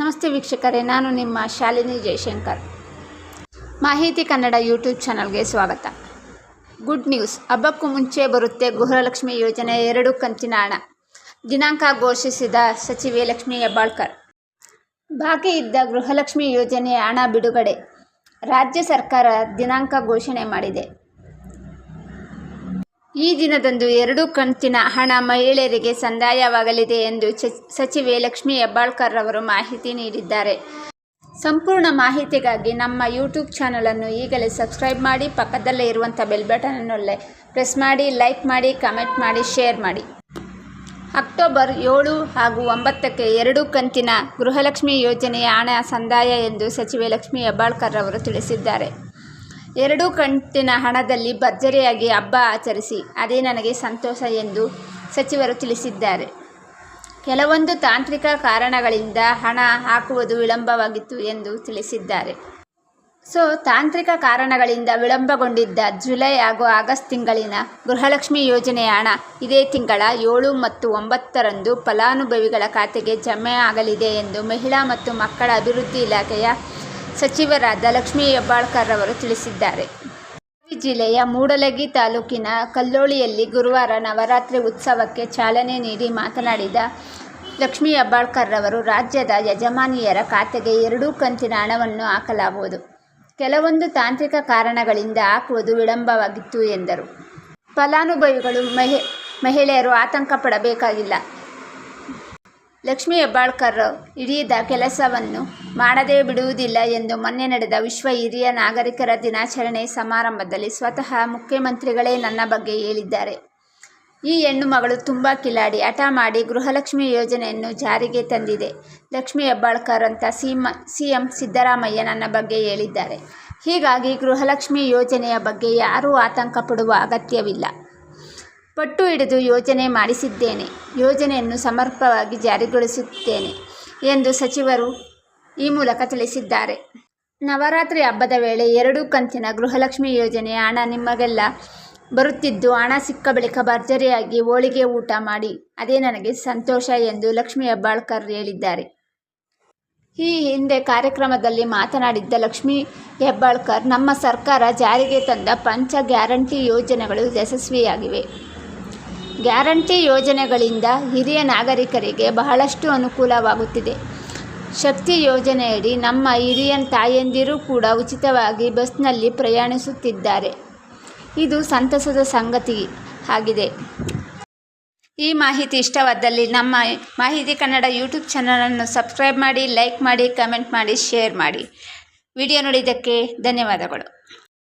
ನಮಸ್ತೆ ವೀಕ್ಷಕರೇ, ನಾನು ನಿಮ್ಮ ಶಾಲಿನಿ ಜಯಶಂಕರ್ ಮಾಹಿತಿ ಕನ್ನಡ ಯೂಟ್ಯೂಬ್ ಚಾನಲ್ಗೆ ಸ್ವಾಗತ. Good news. ಹಬ್ಬಕ್ಕೂ ಮುಂಚೆ ಬರುತ್ತೆ ಗೃಹಲಕ್ಷ್ಮಿ ಯೋಜನೆ ಎರಡು ಕಂತಿನ ಹಣ. ದಿನಾಂಕ ಘೋಷಿಸಿದ ಸಚಿವೆ ಲಕ್ಷ್ಮೀ ಹೆಬ್ಬಾಳ್ಕರ್. ಬಾಕಿ ಇದ್ದ ಗೃಹಲಕ್ಷ್ಮಿ ಯೋಜನೆಯ ಹಣ ಬಿಡುಗಡೆ. ರಾಜ್ಯ ಸರ್ಕಾರ ದಿನಾಂಕ ಘೋಷಣೆ ಮಾಡಿದೆ. ಈ ದಿನದಂದು ಎರಡು ಕಂತಿನ ಹಣ ಮಹಿಳೆಯರಿಗೆ ಸಂದಾಯವಾಗಲಿದೆ ಎಂದು ಸಚಿವೆ ಲಕ್ಷ್ಮೀ ಹೆಬ್ಬಾಳ್ಕರ್ ಅವರು ಮಾಹಿತಿ ನೀಡಿದ್ದಾರೆ. ಸಂಪೂರ್ಣ ಮಾಹಿತಿಗಾಗಿ ನಮ್ಮ ಯೂಟ್ಯೂಬ್ ಚಾನಲನ್ನು ಈಗಲೇ ಸಬ್ಸ್ಕ್ರೈಬ್ ಮಾಡಿ, ಪಕ್ಕದಲ್ಲೇ ಇರುವಂಥ ಬೆಲ್ ಬಟನನ್ನು ಪ್ರೆಸ್ ಮಾಡಿ, ಲೈಕ್ ಮಾಡಿ, ಕಮೆಂಟ್ ಮಾಡಿ, ಶೇರ್ ಮಾಡಿ. ಅಕ್ಟೋಬರ್ ಏಳು ಹಾಗೂ ಒಂಬತ್ತಕ್ಕೆ ಎರಡು ಕಂತಿನ ಗೃಹಲಕ್ಷ್ಮಿ ಯೋಜನೆಯ ಹಣ ಸಂದಾಯ ಎಂದು ಸಚಿವೆ ಲಕ್ಷ್ಮೀ ಹೆಬ್ಬಾಳ್ಕರ್ ಅವರು ತಿಳಿಸಿದ್ದಾರೆ. ಎರಡೂ ಕಂತಿನ ಹಣದಲ್ಲಿ ಭರ್ಜರಿಯಾಗಿ ಹಬ್ಬ ಆಚರಿಸಿ, ಅದೇ ನನಗೆ ಸಂತೋಷ ಎಂದು ಸಚಿವರು ತಿಳಿಸಿದ್ದಾರೆ. ಕೆಲವೊಂದು ತಾಂತ್ರಿಕ ಕಾರಣಗಳಿಂದ ಹಣ ಹಾಕುವುದು ವಿಳಂಬವಾಗಿತ್ತು ಎಂದು ತಿಳಿಸಿದ್ದಾರೆ. ಸೊ, ತಾಂತ್ರಿಕ ಕಾರಣಗಳಿಂದ ವಿಳಂಬಗೊಂಡಿದ್ದ ಜುಲೈ ಹಾಗೂ ಆಗಸ್ಟ್ ತಿಂಗಳಿನ ಗೃಹಲಕ್ಷ್ಮಿ ಯೋಜನೆಯ ಹಣ ಇದೇ ತಿಂಗಳ ಏಳು ಮತ್ತು ಒಂಬತ್ತರಂದು ಫಲಾನುಭವಿಗಳ ಖಾತೆಗೆ ಜಮೆ ಆಗಲಿದೆ ಎಂದು ಮಹಿಳಾ ಮತ್ತು ಮಕ್ಕಳ ಅಭಿವೃದ್ಧಿ ಇಲಾಖೆಯ ಸಚಿವರಾದ ಲಕ್ಷ್ಮೀ ಹೆಬ್ಬಾಳ್ಕರ್ ಅವರು ತಿಳಿಸಿದ್ದಾರೆ. ಜಿಲ್ಲೆಯ ಮೂಡಲಗಿ ತಾಲೂಕಿನ ಕಲ್ಲೋಳಿಯಲ್ಲಿ ಗುರುವಾರ ನವರಾತ್ರಿ ಉತ್ಸವಕ್ಕೆ ಚಾಲನೆ ನೀಡಿ ಮಾತನಾಡಿದ ಲಕ್ಷ್ಮೀ ಹೆಬ್ಬಾಳ್ಕರ್ ಅವರು, ರಾಜ್ಯದ ಯಜಮಾನಿಯರ ಖಾತೆಗೆ ಎರಡೂ ಕಂತಿನ ಹಣವನ್ನು ಹಾಕಲಾಗುವುದು. ಕೆಲವೊಂದು ತಾಂತ್ರಿಕ ಕಾರಣಗಳಿಂದ ಹಾಕುವುದು ವಿಳಂಬವಾಗಿತ್ತು ಎಂದರು. ಫಲಾನುಭವಿಗಳು, ಮಹಿ, ಮಹಿಳೆಯರು ಆತಂಕ ಪಡಬೇಕಾಗಿಲ್ಲ. ಲಕ್ಷ್ಮೀ ಹೆಬ್ಬಾಳ್ಕರ್ ದ ಕೆಲಸವನ್ನು ಮಾಡದೇ ಬಿಡುವುದಿಲ್ಲ ಎಂದು ಮೊನ್ನೆ ನಡೆದ ವಿಶ್ವ ಹಿರಿಯ ನಾಗರಿಕರ ದಿನಾಚರಣೆ ಸಮಾರಂಭದಲ್ಲಿ ಸ್ವತಃ ಮುಖ್ಯಮಂತ್ರಿಗಳೇ ನನ್ನ ಬಗ್ಗೆ ಹೇಳಿದ್ದಾರೆ. ಈ ಹೆಣ್ಣು ಮಗಳು ತುಂಬ ಕಿಲಾಡಿ, ಹಠ ಮಾಡಿ ಗೃಹಲಕ್ಷ್ಮಿ ಯೋಜನೆಯನ್ನು ಜಾರಿಗೆ ತಂದಿದೆ. ಲಕ್ಷ್ಮೀ ಹೆಬ್ಬಾಳ್ಕರ್ ಅಂತ ಸಿಎಂ ಸಿ ಎಂ ಸಿದ್ದರಾಮಯ್ಯ ನನ್ನ ಬಗ್ಗೆ ಹೇಳಿದ್ದಾರೆ. ಹೀಗಾಗಿ ಗೃಹಲಕ್ಷ್ಮಿ ಯೋಜನೆಯ ಬಗ್ಗೆ ಯಾರೂ ಆತಂಕ ಪಡುವ ಅಗತ್ಯವಿಲ್ಲ. ಪಟ್ಟು ಹಿಡಿದು ಯೋಜನೆ ಮಾಡಿಸಿದ್ದೇನೆ. ಯೋಜನೆಯನ್ನು ಸಮರ್ಪವಾಗಿ ಜಾರಿಗೊಳಿಸುತ್ತೇನೆ ಎಂದು ಸಚಿವರು ಈ ಮೂಲಕ ತಿಳಿಸಿದ್ದಾರೆ. ನವರಾತ್ರಿ ಹಬ್ಬದ ವೇಳೆ ಎರಡು ಕಂತಿನ ಗೃಹಲಕ್ಷ್ಮಿ ಯೋಜನೆ ಹಣ ನಿಮಗೆಲ್ಲ ಬರುತ್ತಿದ್ದು, ಹಣ ಸಿಕ್ಕ ಬಳಿಕ ಭರ್ಜರಿಯಾಗಿ ಹೋಳಿಗೆ ಊಟ ಮಾಡಿ, ಅದೇ ನನಗೆ ಸಂತೋಷ ಎಂದು ಲಕ್ಷ್ಮಿ ಹೆಬ್ಬಾಳ್ಕರ್ ಹೇಳಿದ್ದಾರೆ. ಈ ಹಿಂದೆ ಕಾರ್ಯಕ್ರಮದಲ್ಲಿ ಮಾತನಾಡಿದ್ದ ಲಕ್ಷ್ಮಿ ಹೆಬ್ಬಾಳ್ಕರ್, ನಮ್ಮ ಸರ್ಕಾರ ಜಾರಿಗೆ ತಂದ ಪಂಚ ಗ್ಯಾರಂಟಿ ಯೋಜನೆಗಳು ಯಶಸ್ವಿಯಾಗಿವೆ. ಗ್ಯಾರಂಟಿ ಯೋಜನೆಗಳಿಂದ ಹಿರಿಯ ನಾಗರಿಕರಿಗೆ ಬಹಳಷ್ಟು ಅನುಕೂಲವಾಗುತ್ತಿದೆ. ಶಕ್ತಿ ಯೋಜನೆಯಡಿ ನಮ್ಮ ಹಿರಿಯ ತಾಯಂದಿರು ಕೂಡ ಉಚಿತವಾಗಿ ಬಸ್ನಲ್ಲಿ ಪ್ರಯಾಣಿಸುತ್ತಿದ್ದಾರೆ. ಇದು ಸಂತಸದ ಸಂಗತಿ ಆಗಿದೆ. ಈ ಮಾಹಿತಿ ಇಷ್ಟವಾದಲ್ಲಿ ನಮ್ಮ ಮಾಹಿತಿ ಕನ್ನಡ ಯೂಟ್ಯೂಬ್ ಚಾನಲನ್ನು ಸಬ್ಸ್ಕ್ರೈಬ್ ಮಾಡಿ, ಲೈಕ್ ಮಾಡಿ, ಕಮೆಂಟ್ ಮಾಡಿ, ಶೇರ್ ಮಾಡಿ. ವಿಡಿಯೋ ನೋಡಿದ್ದಕ್ಕೆ ಧನ್ಯವಾದಗಳು.